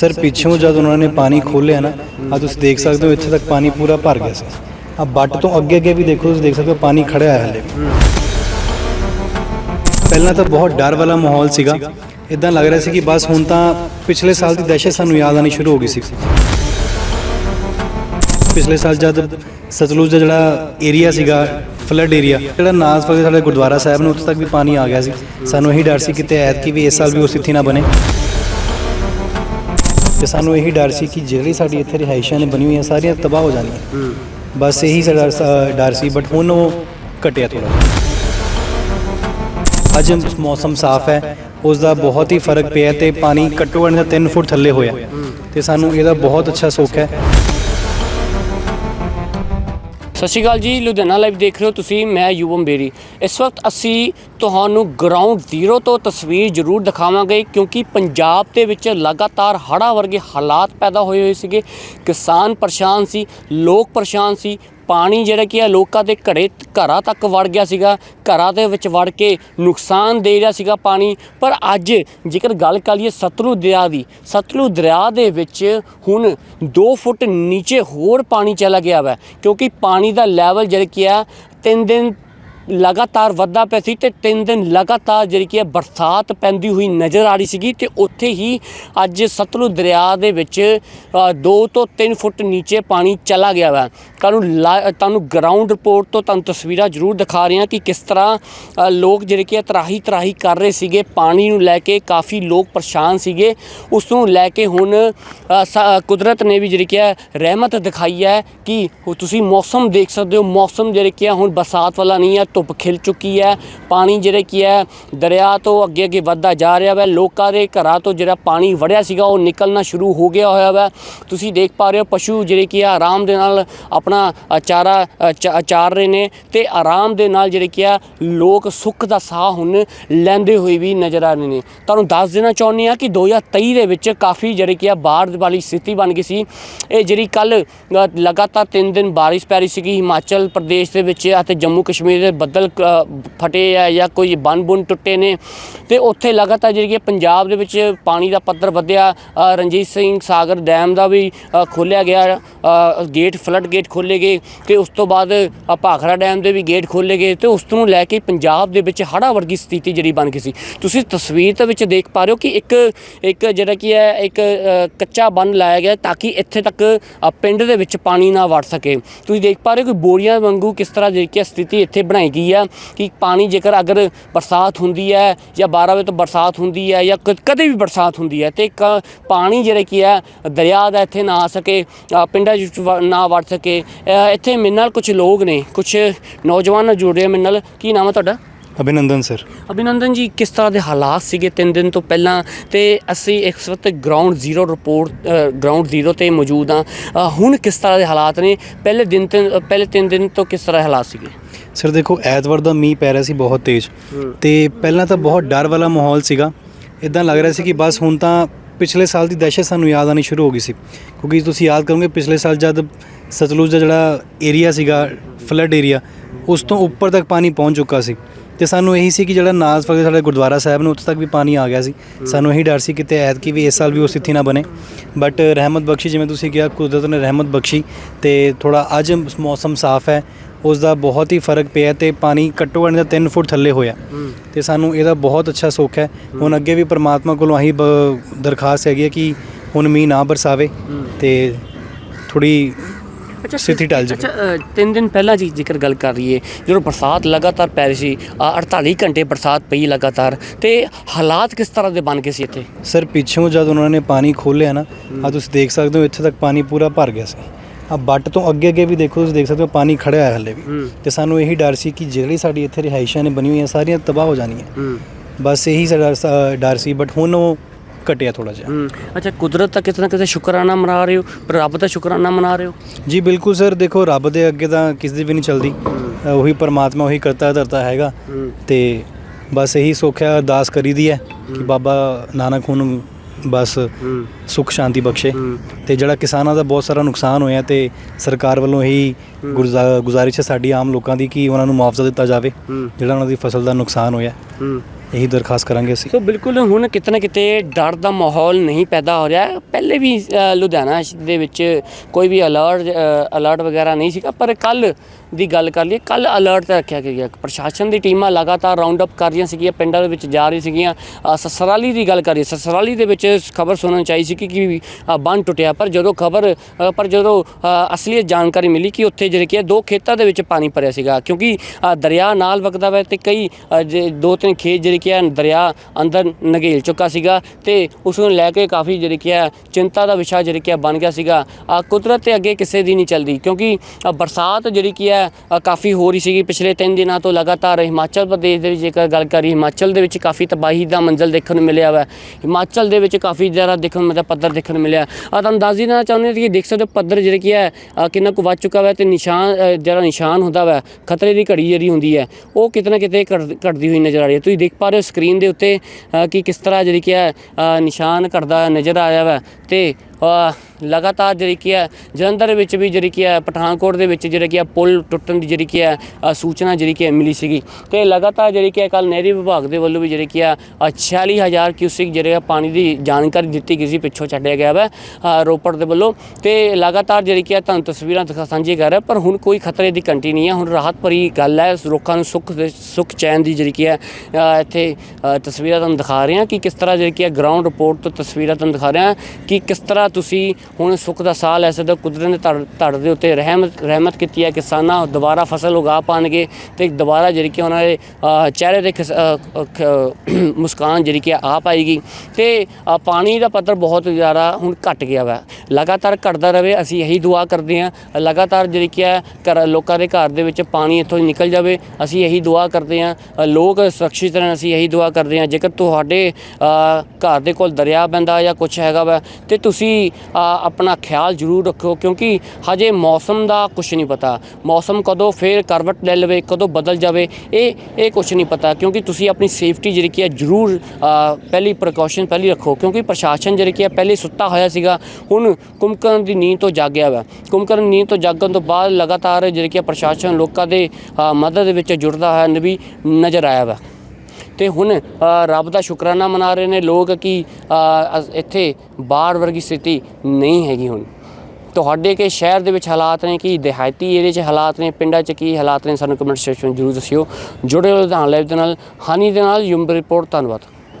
Sir, ਪਿੱਛੋਂ ਜਦ ਉਹਨਾਂ ਨੇ ਪਾਣੀ ਖੋਲ੍ਹਿਆ ਨਾ ਆ ਤੁਸੀਂ ਦੇਖ ਸਕਦੇ ਹੋ, ਇੱਥੇ ਤੱਕ ਪਾਣੀ ਪੂਰਾ ਭਰ ਗਿਆ ਸੀ। ਆ ਬੱਟ ਤੋਂ ਅੱਗੇ ਅੱਗੇ ਵੀ ਦੇਖੋ, ਤੁਸੀਂ ਦੇਖ ਸਕਦੇ ਹੋ, ਪਾਣੀ ਖੜਿਆ ਹੈ ਹਲੇ। ਪਹਿਲਾਂ ਤਾਂ ਬਹੁਤ ਡਰ ਵਾਲਾ ਮਾਹੌਲ ਸੀਗਾ। ਇਦਾਂ ਲੱਗ ਰਿਹਾ ਸੀ ਕਿ ਬਸ ਹੁਣ ਤਾਂ ਪਿਛਲੇ ਸਾਲ ਦੀ ਦਹਿਸ਼ਤ ਸਾਨੂੰ ਯਾਦ ਆਣੀ ਸ਼ੁਰੂ ਹੋ ਗਈ ਸੀ। ਪਿਛਲੇ ਸਾਲ ਜਦ ਸਤਲੁਜ ਦਾ ਜਿਹੜਾ ਏਰੀਆ ਸੀਗਾ ਫਲੱਡ ਏਰੀਆ ਜਿਹੜਾ ਨਾਸ ਫਲੇ ਸਾਡੇ ਗੁਰਦੁਆਰਾ ਸਾਹਿਬ ਨੂੰ, ਉੱਥੇ ਤੱਕ ਵੀ ਪਾਣੀ ਆ ਗਿਆ ਸੀ। ਸਾਨੂੰ ਇਹੀ ਡਰ ਸੀ ਕਿਤੇ ਐਤਕੀ ਵੀ ਇਸ ਸਾਲ ਵੀ ਉਹ ਸਥਿਤੀ ਨਾ ਬਣੇ। ਤੇ ਸਾਨੂੰ ਇਹੀ ਡਰ ਸੀ ਕਿ ਜਿਹੜੀ ਸਾਡੀ ਇੱਥੇ ਰਿਹਾਇਸ਼ਾਂ ਨੇ ਬਣੀ ਹੋਈਆਂ ਸਾਰੀਆਂ ਤਬਾਹ ਹੋ ਜਾਣੀਆਂ ਬਸ ਇਹੀ ਸਾਡਾ ਸ- ਡਰ ਸੀ ਬਟ ਹੁਣ ਉਹ ਘਟਿਆ ਥੋੜਾ ਅੱਜ ਮੌਸਮ ਸਾਫ਼ ਹੈ ਉਸ ਦਾ ਬਹੁਤ ਹੀ ਫ਼ਰਕ ਪਿਆ ਤੇ ਪਾਣੀ ਘੱਟੋ ਘੱਟ 3 ਫੁੱਟ ਥੱਲੇ ਹੋਇਆ। ਤੇ ਸਾਨੂੰ ਇਹਦਾ ਬਹੁਤ ਅੱਛਾ ਸੁੱਖ ਹੈ। ਸਤਿ ਸ਼੍ਰੀ ਅਕਾਲ ਜੀ, ਲੁਧਿਆਣਾ ਲਾਈਵ ਦੇਖ ਰਹੇ ਹੋ ਤੁਸੀਂ, ਮੈਂ ਯੂਵਮ ਬੇਰੀ। ਇਸ ਵਕਤ ਅਸੀਂ ਤੁਹਾਨੂੰ ਗਰਾਊਂਡ ਜ਼ੀਰੋ ਤੋਂ ਤਸਵੀਰ ਜ਼ਰੂਰ ਦਿਖਾਵਾਂਗੇ ਕਿਉਂਕਿ ਪੰਜਾਬ ਦੇ ਵਿੱਚ ਲਗਾਤਾਰ ਹੜ੍ਹਾਂ ਵਰਗੇ ਹਾਲਾਤ ਪੈਦਾ ਹੋਏ ਹੋਏ ਸੀਗੇ। ਕਿਸਾਨ ਪਰੇਸ਼ਾਨ ਸੀ, ਲੋਕ ਪਰੇਸ਼ਾਨ ਸੀ ਪਾਣੀ ਜਿਹੜਾ ਕੀ ਹੈ ਲੋਕਾਂ ਦੇ ਘਰੇ, ਘਰਾਂ ਤੱਕ ਵੜ ਗਿਆ ਸੀਗਾ, ਘਰਾਂ ਦੇ ਵਿੱਚ ਵੜ ਕੇ ਨੁਕਸਾਨ ਦੇ ਰਿਹਾ ਸੀਗਾ ਪਾਣੀ। ਪਰ ਅੱਜ ਜੇਕਰ ਗੱਲ ਕਰ ਲਈਏ ਸਤਲੁਜ ਦਰਿਆ ਦੀ, ਸਤਲੁਜ ਦਰਿਆ ਦੇ ਵਿੱਚ ਹੁਣ 2 ਫੁੱਟ ਨੀਚੇ ਹੋਰ ਪਾਣੀ ਚਲਾ ਗਿਆ ਵਾ, ਕਿਉਂਕਿ ਪਾਣੀ ਦਾ ਲੈਵਲ ਜਿਹੜਾ ਕੀ ਆ ਤਿੰਨ ਦਿਨ ਲਗਾਤਾਰ ਵੱਧਦਾ ਪਿਆ ਸੀ ਤੇ ਤਿੰਨ ਦਿਨ ਲਗਾਤਾਰ ਜਿਹੜੀ ਕਿ ਹੈ ਬਰਸਾਤ ਪੈਂਦੀ ਹੋਈ ਨਜ਼ਰ ਆ ਰਹੀ ਸੀਗੀ ਤੇ ਉੱਥੇ ਹੀ ਅੱਜ ਸਤਲੁਜ ਦਰਿਆ ਦੇ ਵਿੱਚ 2 ਤੋਂ 3 ਫੁੱਟ ਨੀਚੇ ਪਾਣੀ ਚਲਾ ਗਿਆ ਵਾ। ਤੁਹਾਨੂੰ ਲਾ- ਤੁਹਾਨੂੰ ਗਰਾਊਂਡ ਰਿਪੋਰਟ ਤੋਂ ਤੁਹਾਨੂੰ ਤਸਵੀਰਾਂ ਜ਼ਰੂਰ ਦਿਖਾ ਰਹੇ ਹਾਂ ਕਿ ਕਿਸ ਤਰ੍ਹਾਂ ਲੋਕ ਜਿਹੜੇ ਕਿ ਤਰਾਹੀ ਤਰਾਹੀ ਕਰ ਰਹੇ ਸੀਗੇ ਪਾਣੀ ਨੂੰ ਲੈ ਕੇ ਕਾਫੀ ਲੋਕ ਪਰੇਸ਼ਾਨ ਸੀਗੇ। ਉਸ ਨੂੰ ਲੈ ਕੇ ਹੁਣ ਅ, ਕੁਦਰਤ ਨੇ ਵੀ ਜਿਹੜੀ ਕਿ ਰਹਿਮਤ ਦਿਖਾਈ ਹੈ ਕਿ ਤੁਸੀਂ ਮੌਸਮ ਦੇਖ ਸਕਦੇ ਹੋ। ਮੌਸਮ ਜਿਹੜੇ ਕਿ ਹੈ ਹੁਣ ਬਰਸਾਤ ਵਾਲਾ ਨਹੀਂ ਹੈ ਧੁੱਪ ਖਿਲ ਚੁੱਕੀ ਹੈ, ਪਾਣੀ ਜਿਹੜੇ ਕੀ ਹੈ, ਦਰਿਆ ਤੋਂ ਅੱਗੇ ਅੱਗੇ ਵੱਧਦਾ ਜਾ ਰਿਹਾ ਹੈ ਲੋਕਾਂ ਦੇ ਘਰਾਂ ਤੋਂ ਜਿਹੜਾ ਪਾਣੀ ਵੜਿਆ ਸੀਗਾ, ਉਹ ਨਿਕਲਣਾ ਸ਼ੁਰੂ ਹੋ ਗਿਆ ਹੋਇਆ ਹੈ ਤੁਸੀਂ ਦੇਖ ਪਾ ਰਹੇ ਹੋ, ਪਸ਼ੂ ਜਿਹੜੇ ਕੀ ਹੈ, ਆਰਾਮ ਦੇ ਨਾਲ ਆਪਣਾ ਚਾਰਾ ਚਾਰ ਰਹੇ ਨੇ ਤੇ ਆਰਾਮ ਦੇ ਨਾਲ ਜਿਹੜੇ ਕੀ ਆ ਲੋਕ ਸੁੱਖ ਦਾ ਸਾਹ ਹੁਣ ਲੈਂਦੇ ਹੋਏ ਵੀ ਨਜ਼ਰ ਆ ਰਹੇ ਨੇ। ਤੁਹਾਨੂੰ ਦੱਸ ਦੇਣਾ ਚਾਹੁੰਦੇ ਆ ਕਿ 2023 ਦੇ ਵਿੱਚ ਕਾਫੀ ਜਿਹੜੇ ਕੀ ਆ ਬਾੜ ਵਾਲੀ ਸਥਿਤੀ ਬਣ ਗਈ ਸੀ। ਇਹ ਜਿਹੜੀ ਕੱਲ ਲਗਾਤਾਰ 3 ਦਿਨ ਬਾਰਿਸ਼ ਪੈ ਰਹੀ ਸੀਗੀ, ਹਿਮਾਚਲ ਪ੍ਰਦੇਸ਼ ਦੇ ਵਿੱਚ ਅਤੇ ਜੰਮੂ ਕਸ਼ਮੀਰ ਦੇ ਬੱਦਲ ਅ, ਫਟੇ ਆ ਜਾਂ ਕੋਈ ਬੰਨ ਬੁੰਨ ਟੁੱਟੇ ਨੇ। ਤੇ ਉੱਥੇ ਲਗਾਤਾਰ ਜਿਹੜੀ ਕਿ ਪੰਜਾਬ ਦੇ ਵਿੱਚ ਪਾਣੀ ਦਾ ਪੱਧਰ ਵਧਿਆ। ਰਣਜੀਤ ਸਿੰਘ ਸਾਗਰ ਡੈਮ ਦਾ ਵੀ ਅ, ਖੋਲ੍ਹਿਆ ਗਿਆ। ਗੇਟ ਫਲੱਡ ਗੇਟ ਖੋਲ੍ਹੇ ਗਏ। ਤੇ ਉਸ ਤੋਂ ਬਾਅਦ ਭਾਖੜਾ ਡੈਮ ਦੇ ਵੀ ਗੇਟ ਖੋਲ੍ਹੇ ਗਏ। ਤੇ ਉਸ ਨੂੰ ਲੈ ਕੇ ਪੰਜਾਬ ਦੇ ਵਿੱਚ ਹੜ੍ਹਾਂ ਵਰਗੀ ਸਥਿਤੀ ਜਿਹੜੀ ਬਣ ਗਈ ਸੀ। ਤੁਸੀਂ ਤਸਵੀਰ ਦੇ ਵਿੱਚ ਦੇਖ ਪਾ ਰਹੇ ਹੋ ਕਿ ਇੱਕ ਇੱਕ ਜਿਹੜਾ ਕੀ ਹੈ ਇੱਕ ਕੱਚਾ ਬੰਨ ਲਾਇਆ ਗਿਆ ਤਾਂ ਕਿ ਇੱਥੇ ਤੱਕ ਪਿੰਡ ਦੇ ਵਿੱਚ ਪਾਣੀ ਨਾ ਵੜ ਸਕੇ। ਤੁਸੀਂ ਦੇਖ ਪਾ ਰਹੇ ਹੋ ਕਿ ਬੋਰੀਆਂ ਵਾਂਗੂ ਕਿਸ ਤਰ੍ਹਾਂ ਜਿਹੜੀ ਕਿ ਸਥਿਤੀ ਇੱਥੇ ਬਣਾਈ ਗਈ ਹੈ ਕਿ ਪਾਣੀ ਜੇਕਰ ਅਗਰ ਬਰਸਾਤ ਹੁੰਦੀ ਹੈ ਜਾਂ 12 ਵਜੇ ਤੋਂ ਬਰਸਾਤ ਹੁੰਦੀ ਹੈ ਜਾਂ ਕਦੇ ਵੀ ਬਰਸਾਤ ਹੁੰਦੀ ਹੈ ਤੇ ਪਾਣੀ ਜਿਹੜਾ ਕੀ ਹੈ ਦਰਿਆ ਦਾ ਇੱਥੇ ਨਾ ਆ ਸਕੇ ਪਿੰਡਾਂ ਵਿੱਚ ਨਾ ਵੜ ਸਕੇ। ਇੱਥੇ ਮੇਰੇ ਨਾਲ ਕੁਝ ਲੋਕ ਨੇ ਕੁਝ ਨੌਜਵਾਨ ਜੁੜੇ ਮੇਰੇ ਨਾਲ। ਕੀ ਨਾਮ ਹੈ ਤੁਹਾਡਾ? ਅਭਿਨੰਦਨ ਸਰ। ਅਭਿਨੰਦਨ ਜੀ ਕਿਸ ਤਰ੍ਹਾਂ ਦੇ ਹਾਲਾਤ ਸੀਗੇ 3 ਦਿਨ ਤੋਂ ਪਹਿਲਾਂ? ਤੇ ਅਸੀਂ ਇਸ ਵਕਤ ground zero report ground zero ਤੇ ਮੌਜੂਦ ਹਾਂ। ਹੁਣ ਕਿਸ ਤਰ੍ਹਾਂ ਦੇ ਹਾਲਾਤ ਨੇ? ਪਹਿਲੇ ਦਿਨ ਤੇ ਪਹਿਲੇ 3 ਦਿਨ ਤੋਂ ਕਿਸ ਤਰ੍ਹਾਂ ਹਾਲਾਤ ਸੀਗੇ? ਸਰ ਦੇਖੋ ਐਤਵਾਰ ਦਾ ਮੀਂਹ ਪੈ ਰਿਹਾ ਸੀ ਬਹੁਤ ਤੇਜ਼ ਤੇ ਪਹਿਲਾਂ ਤਾਂ ਬਹੁਤ ਡਰ ਵਾਲਾ ਮਾਹੌਲ ਸੀਗਾ। ਇਦਾਂ ਲੱਗ ਰਿਹਾ ਸੀ ਕਿ ਬਸ ਹੁਣ ਤਾਂ ਪਿਛਲੇ ਸਾਲ ਦੀ ਦਹਿਸ਼ਤ ਸਾਨੂੰ ਯਾਦ ਆਣੀ ਸ਼ੁਰੂ ਹੋ ਗਈ ਸੀ। ਕਿਉਂਕਿ ਤੁਸੀਂ ਯਾਦ ਕਰੋਗੇ ਪਿਛਲੇ ਸਾਲ ਜਦ ਸਤਲੁਜ ਦਾ ਜਿਹੜਾ ਏਰੀਆ ਸੀਗਾ ਫਲੱਡ ਏਰੀਆ ਉਸ ਤੋਂ ਉੱਪਰ ਤੱਕ ਪਾਣੀ ਪਹੁੰਚ ਚੁੱਕਾ ਸੀ। ਤੇ ਸਾਨੂੰ ਇਹੀ ਸੀ ਕਿ ਜਿਹੜਾ ਨਾਸ ਫਲੇ ਸਾਡੇ ਗੁਰਦੁਆਰਾ ਸਾਹਿਬ ਨੂੰ ਉੱਥੇ ਤੱਕ ਵੀ ਪਾਣੀ ਆ ਗਿਆ ਸੀ। ਸਾਨੂੰ ਇਹੀ ਡਰ ਸੀ ਕਿਤੇ ਐਤਕੀ ਵੀ ਇਸ ਸਾਲ ਵੀ ਉਹ ਸਥਿਤੀ ਨਾ ਬਣੇ। ਬਟ ਰਹਿਮਤ ਬਖਸ਼ੀ ਜਿਵੇਂ ਤੁਸੀਂ ਕਿਹਾ ਕੁਦਰਤ ਨੇ ਰਹਿਮਤ ਬਖਸ਼ੀ ਤੇ ਥੋੜਾ ਅੱਜ ਮੌਸਮ ਸਾਫ਼ ਹੈ। ਉਸ ਦਾ ਬਹੁਤ ਹੀ ਫ਼ਰਕ ਪਿਆ ਤੇ ਪਾਣੀ ਘੱਟੋ ਘੱਟ 3 ਫੁੱਟ ਥੱਲੇ ਹੋਇਆ। ਤੇ ਸਾਨੂੰ ਇਹਦਾ ਬਹੁਤ ਅੱਛਾ ਸੁੱਖ ਹੈ। ਹੁਣ ਅੱਗੇ ਵੀ ਪ੍ਰਮਾਤਮਾ ਕੋਲੋਂ ਆਹੀ ਬ- ਦਰਖਾਸਤ ਹੈਗੀ ਹੈ ਕਿ ਹੁਣ ਮੀਂਹ ਨਾ ਬਰਸਾਵੇ ਤੇ ਥੋੜੀ ਸਥਿਤੀ ਟਲ ਜਾਵੇ। ਅੱਛਾ 3 ਦਿਨ ਪਹਿਲਾਂ ਜੀ ਜੇਕਰ ਗੱਲ ਕਰ ਰਹੀਏ ਜਦੋਂ ਬਰਸਾਤ ਲਗਾਤਾਰ ਪੈ ਰਹੀ ਸੀ ਅ, 48 ਘੰਟੇ ਬਰਸਾਤ ਪਈ ਲਗਾਤਾਰ ਤੇ ਹਾਲਾਤ ਕਿਸ ਤਰ੍ਹਾਂ ਦੇ ਬਣ ਗਏ ਸੀ ਇੱਥੇ? ਸਰ ਪਿੱਛੋਂ ਜਦ ਉਹਨਾਂ ਨੇ ਪਾਣੀ ਖੋਲ੍ਹਿਆ ਨਾ ਆ ਤੁਸੀਂ ਦੇਖ ਸਕਦੇ ਹੋ ਇੱਥੇ ਤੱਕ ਪਾਣੀ ਪੂਰਾ ਭਰ ਗਿਆ ਸੀ। ਆ ਬੱਟ ਤੋਂ ਅੱਗੇ ਅੱਗੇ ਵੀ ਦੇਖੋ ਤੁਸੀਂ ਦੇਖ ਸਕਦੇ ਹੋ ਪਾਣੀ ਖੜਿਆ ਹੈ ਹਲੇ ਵੀ। ਤੇ ਸਾਨੂੰ ਇਹੀ ਡਰ ਸੀ ਕਿ ਜਿਹੜੀ ਸਾਡੀ ਇੱਥੇ ਰਿਹਾਇਸ਼ਾਂ ਨੇ ਬਣੀ ਹੋਈਆਂ ਸਾਰੀਆਂ ਤਬਾਹ ਹੋ ਜਾਣੀਆਂ। ਬਸ ਇਹੀ ਸਾਡਾ ਡਰ ਸੀ ਬਟ ਹੁਣ ਉਹ ਘਟਿਆ ਥੋੜਾ ਜਿਹਾ। ਅੱਛਾ ਕੁਦਰਤ ਦਾ ਕਿਤੇ ਨਾ ਕਿਤੇ ਸ਼ੁਕਰਾਨਾ ਮਨਾ ਰਹੇ ਹੋ? ਪਰ ਰੱਬ ਦਾ ਸ਼ੁਕਰਾਨਾ ਮਨਾ ਰਹੇ ਹੋ? ਜੀ ਬਿਲਕੁਲ ਸਰ ਦੇਖੋ ਰੱਬ ਦੇ ਅੱਗੇ ਤਾਂ ਕਿਸੇ ਦੀ ਵੀ ਨਹੀਂ ਚਲਦੀ। ਉਹੀ ਪਰਮਾਤਮਾ ਉਹੀ ਕਰਤਾ ਧਰਤਾ ਹੈਗਾ। ਤੇ ਬਸ ਇਹੀ ਸੁੱਖ ਹੈ ਅਰਦਾਸ ਕਰੀਦੀ ਹੈ ਕਿ ਬਾਬਾ ਨਾਨਕ ਹੁਣ ਬਸ ਸੁੱਖ ਸ਼ਾਂਤੀ ਬਖਸ਼ੇ। ਤੇ ਜਿਹੜਾ ਕਿਸਾਨਾਂ ਦਾ ਬਹੁਤ ਸਾਰਾ ਨੁਕਸਾਨ ਹੋਇਆ ਤੇ ਸਰਕਾਰ ਵੱਲੋਂ ਇਹੀ ਗੁਰਜ਼ਾ- ਗੁਜ਼ਾਰਿਸ਼ ਹੈ ਸਾਡੀ ਆਮ ਲੋਕਾਂ ਦੀ ਕਿ ਉਹਨਾਂ ਨੂੰ ਮੁਆਵਜ਼ਾ ਦਿੱਤਾ ਜਾਵੇ ਜਿਹੜਾ ਉਹਨਾਂ ਦੀ ਫਸਲ ਦਾ ਨੁਕਸਾਨ ਹੋਇਆ। ਇਹੀ ਦਰਖਾਸਤ ਕਰਾਂਗੇ ਅਸੀਂ। ਸੋ ਬਿਲਕੁਲ ਹੁਣ ਕਿਤੇ ਨਾ ਕਿਤੇ ਡਰ ਦਾ ਮਾਹੌਲ ਨਹੀਂ ਪੈਦਾ ਹੋ ਰਿਹਾ। ਪਹਿਲੇ ਵੀ ਅ, ਲੁਧਿਆਣਾ ਸ਼- ਦੇ ਵਿੱਚ ਕੋਈ ਵੀ ਅਲਰਟ ਅਲਰਟ ਵਗੈਰਾ ਨਹੀਂ ਸੀਗਾ ਪਰ ਕੱਲ ਦੀ ਗੱਲ ਕਰ ਲਈਏ ਕੱਲ ਅਲਰਟ ਤਾਂ ਰੱਖਿਆ ਗਿਆ। ਪ੍ਰਸ਼ਾਸਨ ਦੀ ਟੀਮਾਂ ਲਗਾਤਾਰ ਰਾਉਂਡ ਅਪ ਕਰ ਰਹੀਆਂ ਸੀਗੀਆਂ ਪਿੰਡਾਂ ਦੇ ਵਿੱਚ ਜਾ ਰਹੀ ਸੀਗੀਆਂ। ਅ, ਸਸਰਾਲੀ ਦੀ ਗੱਲ ਕਰੀਏ ਸਸਰਾਲੀ ਦੇ ਵਿੱਚ ਖਬਰ ਸੁਣਨ ਚਾਹੀ ਸੀ ਕਿ ਕਿ ਅ, ਬੰਨ ਟੁੱਟਿਆ ਪਰ ਜਦੋਂ ਖਬਰ ਅ, ਪਰ ਜਦੋਂ ਅ, ਅਸਲੀਅਤ ਜਾਣਕਾਰੀ ਮਿਲੀ ਕਿ ਉੱਥੇ ਜਿਹੜੇ ਕਿ ਹੈ ਦੋ ਖੇਤਾਂ ਦੇ ਵਿੱਚ ਪਾਣੀ ਭਰਿਆ ਸੀਗਾ। ਕਿਉਂਕਿ ਅ, ਦਰਿਆ ਨਾਲ ਵਗਦਾ ਵਾ ਤੇ ਕਈ ਅ, ਜੇ ਦੋ ਤਿੰਨ ਖੇਤ ਜਿਹੜੇ ਕਿ ਹੈ ਦਰਿਆ ਅੰਦਰ ਨਗੇਲ ਚੁੱਕਾ ਸੀਗਾ ਤੇ ਉਸ ਨੂੰ ਲੈ ਕੇ ਕਾਫੀ ਜਿਹੜੀ ਕਿ ਹੈ ਚਿੰਤਾ ਦਾ ਵਿਸ਼ਾ ਜਿਹੜੀ ਕਿ ਹੈ ਬਣ ਗਿਆ ਸੀਗਾ। ਅ, ਕੁਦਰਤ ਤੇ ਅੱਗੇ ਕਿਸੇ ਦੀ ਨਹੀਂ ਚੱਲਦੀ ਕਿਉਂਕਿ ਬਰਸਾਤ ਜਿਹੜੀ ਕਿ ਹੈ ਕਾਫੀ ਹੋ ਰਹੀ ਸੀਗੀ ਪਿਛਲੇ 3 ਦਿਨਾਂ ਤੋਂ ਲਗਾਤਾਰ। ਹਿਮਾਚਲ ਪ੍ਰਦੇਸ਼ ਦੇ ਵਿੱਚ ਜੇਕਰ ਗੱਲ ਕਰੀ ਹਿਮਾਚਲ ਦੇ ਵਿੱਚ ਕਾਫੀ ਤਬਾਹੀ ਦਾ ਮੰਜ਼ਲ ਦੇਖਣ ਨੂੰ ਮਿਲਿਆ ਵਾ। ਹਿਮਾਚਲ ਦੇ ਵਿੱਚ ਕਾਫੀ ਜ਼ਿਆਦਾ ਦੇਖਣ ਨੂੰ ਮਿਲਿਆ ਪੱਧਰ ਦੇਖਣ ਨੂੰ ਮਿਲਿਆ। ਆ ਤਾਂ ਅੰਦਾਜ਼ੀ ਨਾਲ ਚਾਹੁੰਦੇ ਹਾਂ ਕਿ ਦੇਖ ਸਕਦੇ ਹੋ ਪੱਧਰ ਜਿਹੜਾ ਕੀ ਹੈ ਕਿੰਨਾ ਕੁ ਵੱਧ ਚੁੱਕਾ ਵਾ ਤੇ ਨਿਸ਼ਾਨ ਜਿਹੜਾ ਨਿਸ਼ਾਨ ਹੁੰਦਾ ਵਾ ਖਤਰੇ ਦੀ ਘੜੀ ਜਿਹੜੀ ਹੁੰਦੀ ਹੈ ਉਹ ਕਿਤੇ ਨਾ ਕਿਤੇ ਘਟ- ਘਟਦੀ ਹੋਈ ਨਜ਼ਰ ਆ ਰਹੀ ਹੈ। ਤੁਸੀਂ ਦੇਖ ਪਾ ਰਹੇ ਸਕਰੀਨ ਦੇ ਉੱਤੇ ਕਿ ਕਿਸ ਤਰ੍ਹਾਂ ਜਿਹੜੀ ਕਿ ਹੈ ਨਿਸ਼ਾਨ ਘਟਦਾ ਨਜ਼ਰ ਆਇਆ ਵਾ। ਤੇ ਲਗਾਤਾਰ ਜਿਹੜੀ ਕੀ ਹੈ ਜਲੰਧਰ ਵਿੱਚ ਵੀ ਜਿਹੜੀ ਕੀ ਹੈ ਪਠਾਨਕੋਟ ਦੇ ਵਿੱਚ ਜਿਹੜੀ ਕੀ ਹੈ ਪੁਲ ਟੁੱਟਣ ਦੀ ਜਿਹੜੀ ਕੀ ਹੈ ਸੂਚਨਾ ਜਿਹੜੀ ਕੀ ਹੈ ਮਿਲੀ ਸੀਗੀ। ਤੇ ਲਗਾਤਾਰ ਜਿਹੜੀ ਕੀ ਹੈ ਕੱਲ ਨਹਿਰੀ ਵਿਭਾਗ ਦੇ ਵੱਲੋਂ ਵੀ ਜਿਹੜੀ ਕੀ ਹੈ ਅ, 46000 ਕਿਊਸਿਕ ਜਿਹੜੇ ਆ ਪਾਣੀ ਦੀ ਜਾਣਕਾਰੀ ਦਿੱਤੀ ਗਈ ਸੀ ਪਿੱਛੋਂ ਛੱਡਿਆ ਗਿਆ ਵਾ ਰੋਪੜ ਦੇ ਵੱਲੋਂ। ਤੇ ਲਗਾਤਾਰ ਜਿਹੜੀ ਕੀ ਹੈ ਤੁਹਾਨੂੰ ਤਸਵੀਰਾਂ ਦਿਖਾ ਸਾਂਝੀ ਕਰ ਰਿਹਾ ਪਰ ਹੁਣ ਕੋਈ ਖਤਰੇ ਦੀ ਘੰਟੀ ਨਹੀਂ ਹੈ। ਹੁਣ ਰਾਹਤ ਭਰੀ ਗੱਲ ਹੈ ਲੋਕਾਂ ਨੂੰ ਸੁੱਖ ਦੇ- ਸੁੱਖ ਚੈਨ ਦੀ ਜਿਹੜੀ ਕੀ ਹੈ ਇੱਥੇ ਤਸਵੀਰਾਂ ਤੁਹਾਨੂੰ ਦਿਖਾ ਰਹੇ ਹਾਂ ਕਿ ਕਿਸ ਤਰ੍ਹਾਂ ਜਿਹੜੀ ਕੀ ਹੈ ਗਰਾਊਂਡ ਰਿਪੋਰਟ ਤੋਂ ਤਸਵੀਰਾਂ ਤੁਹਾਨੂੰ ਦਿਖਾ ਰਹੇ ਹਾਂ ਕਿ ਕਿਸ ਤਰ੍ਹਾਂ ਤੁਸੀਂ ਹੁਣ ਸੁੱਖ ਦਾ ਸਾਹ ਲੈ ਸਕਦੇ ਹੋ, ਕੁਦਰਤ ਨੇ ਧੜ ਧੜ ਦੇ ਉੱਤੇ ਰਹਿਮਤ ਰਹਿਮਤ ਕੀਤੀ ਹੈ ਕਿਸਾਨਾਂ ਦੁਬਾਰਾ ਫਸਲ ਉਗਾ ਪਾਣਗੇ ਤੇ ਦੁਬਾਰਾ ਜਿਹੜੀ ਕਿ ਉਹਨਾਂ ਦੇ ਚਿਹਰੇ ਤੇ ਖਿਸ- ਖ- ਮੁਸਕਾਨ ਜਿਹੜੀ ਕਿ ਆ ਪਾਏਗੀ ਤੇ ਪਾਣੀ ਦਾ ਪੱਧਰ ਬਹੁਤ ਜ਼ਿਆਦਾ ਹੁਣ ਘਟ ਗਿਆ ਵਾ। ਲਗਾਤਾਰ ਘਟਦਾ ਰਹੇ, ਅਸੀਂ ਇਹੀ ਦੁਆ ਕਰਦੇ ਹਾਂ, ਲਗਾਤਾਰ ਜਿਹੜੀ ਕਿ ਹੈ, ਘਰ ਲੋਕਾਂ ਦੇ ਘਰ ਦੇ ਵਿੱਚ ਪਾਣੀ ਇੱਥੋਂ ਨਿਕਲ ਜਾਵੇ, ਅਸੀਂ ਇਹੀ ਦੁਆ ਕਰਦੇ ਹਾਂ ਲੋਕ ਸੁਰੱਖਿਅਤ ਰਹਿਣ, ਅਸੀਂ ਇਹੀ ਦੁਆ ਕਰਦੇ ਹਾਂ, ਜੇਕਰ ਤੁਹਾਡੇ ਘਰ ਦੇ ਕੋਲ ਦਰਿਆ ਪੈਂਦਾ ਜਾਂ ਕੁਝ ਹੈਗਾ ਵਾ, ਤੇ ਤੁਸੀਂ ਆਪਣਾ ਖਿਆਲ ਜ਼ਰੂਰ ਰੱਖੋ ਕਿਉਂਕਿ ਹਜੇ ਮੌਸਮ ਦਾ ਕੁਝ ਨਹੀਂ ਪਤਾ। ਮੌਸਮ ਕਦੋਂ ਫੇਰ ਕਰਵਟ ਲੈ ਲਵੇ, ਕਦੋਂ ਬਦਲ ਜਾਵੇ, ਇਹ ਇਹ ਕੁਝ ਨਹੀਂ ਪਤਾ, ਕਿਉਂਕਿ ਤੁਸੀਂ ਆਪਣੀ ਸੇਫਟੀ ਜਿਹੜੀ ਕਿ ਹੈ, ਜ਼ਰੂਰ ਪਹਿਲੀ ਪ੍ਰੀਕਾਸ਼ਨ ਪਹਿਲੀ ਰੱਖੋ, ਕਿਉਂਕਿ ਪ੍ਰਸ਼ਾਸਨ ਜਿਹੜੀ ਕਿ ਹੈ, ਪਹਿਲੇ ਸੁੱਤਾ ਹੋਇਆ ਸੀਗਾ, ਹੁਣ ਕੁੰਭਕਰਨ ਦੀ ਨੀਂਦ ਤੋਂ ਜਾਗਿਆ ਵਾ। ਕੁੰਭਕਰਨ ਨੀਂਦ ਤੋਂ ਜਾਗਣ ਤੋਂ ਬਾਅਦ ਲਗਾਤਾਰ ਜਿਹੜੀ ਕਿ ਪ੍ਰਸ਼ਾਸਨ ਲੋਕਾਂ ਦੇ ਮਦਦ ਵਿੱਚ ਜੁੜਦਾ ਹੋਇਆ ਵੀ ਨਜ਼ਰ ਆਇਆ ਵਾ। ਤੇ ਹੁਣ ਰੱਬ ਦਾ ਸ਼ੁਕਰਾਨਾ ਮਨਾ ਰਹੇ ਨੇ ਲੋਕ ਕਿ ਇੱਥੇ ਬਾੜ ਵਰਗੀ ਸਥਿਤੀ ਨਹੀਂ ਹੈਗੀ ਹੁਣ। ਤੁਹਾਡੇ ਕੇ ਸ਼ਹਿਰ ਦੇ ਵਿੱਚ ਹਾਲਾਤ ਨੇ, ਕਿ ਦਿਹਾਤੀ ਏਰੀਏ 'ਚ ਹਾਲਾਤ ਨੇ, ਪਿੰਡਾਂ 'ਚ ਕੀ ਹਾਲਾਤ ਨੇ ਸਾਨੂੰ ਕਮੈਂਟ ਸੈਕਸ਼ਨ ਜ਼ਰੂਰ ਦੱਸਿਓ। ਜੁੜੇ ਰਹੋ ਲੁਧਿਆਣਾ ਲਾਈਵ ਦੇ ਨਾਲ, ਹਾਨੀ ਦੇ ਨਾਲ ਯੂਮ ਰਿਪੋਰਟ ਧੰਨਵਾਦ।